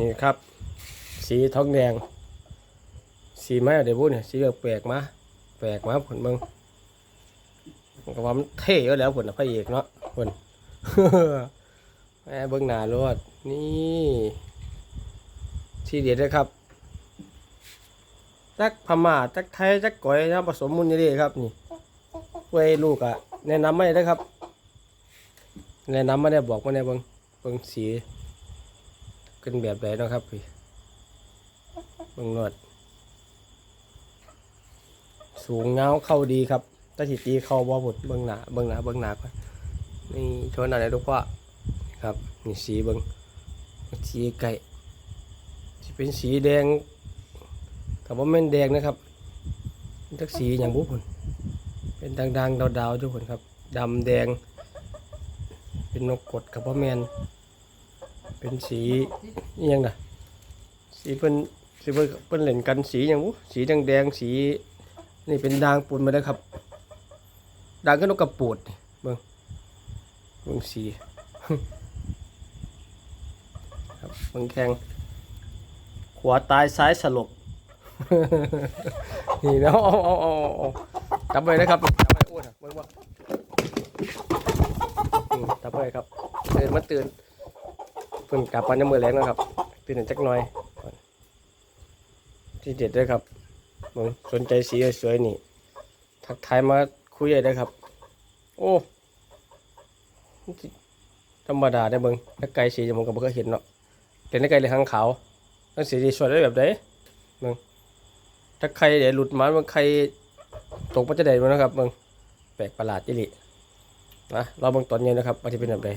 นี่ครับ สีทองแดง สีไม้เดี๋ยวพูดเนี่ยสีแปลกมาแปลกมาผลเบิ่งก็ว่ามันเท่แล้วผลนะพระเอกเนาะผลแม่เบิ่งหน้ารวดนี่ที่เด็ดเลยครับจักพม่าจักไทยจักก๋อยนะผสมมุนนี่ครับ นี่เว้ยลูกอะแนะนำไม่ได้ครับแนะนำไม่ได้บอกไมาได้เบิ่งเบิ่งสี เป็นแบบไหนนะครับพี่บิ่งนวด สูงเงาเข้าดีครับตาสิตีเข้าบ่หมดเบิ่งหนาเบิ่งหนาเบิ่งหนาก่อนนี่โชว์หน้าได้ลูกพ่อครับนี่สีเบิ่งสีไก่สิเป็นสีแดงแต่ว่าแม่นแดงนะครับเป็นจักสีอย่างบุพุ่นเป็นดังๆดาวๆทุกคนครับดำแดง เป็นนกกดกับพ่อแมน เป็นสีอิหยังนะสีเพิ่นสีเพิ่นเพิ่นเหล่นกันสีอย่างบุสีแดงๆสีนี่เป็นด่างปูนมาแล้วครับด่างก็นกกระปูดเบิ่งเบิ่งสีครับเบิ่งแข้งขวาตายซ้ายสลบนี่นะเอาเอาเอาเอาจับไปนะครับจับไปอ้วนอะเบิ่งว่าจับไปครับตื่นมาตื่น เพิ่งกลับวันน้ำมือแรงนะครับตื่นจักหน่อย ที่เด็ดด้วยครับมึงสนใจสีสวยนี่ ทักทายมาคุยได้ครับ โอ้ธรรมดาได้เบิ่งถ้าไก่สีผมก็บ่เคยเห็นเนาะเป็นไก่เลยหางขาวแล้วสีสวยได้แบบใดเบิ่งถ้าใครเดี๋ยวหลุดมามันใครตกมันจะได้บ่นะครับเบิ่งแปลกประหลาดจิลินะเรอเบิ่งตอนเย็นนะครับว่าจะเป็นแบบใด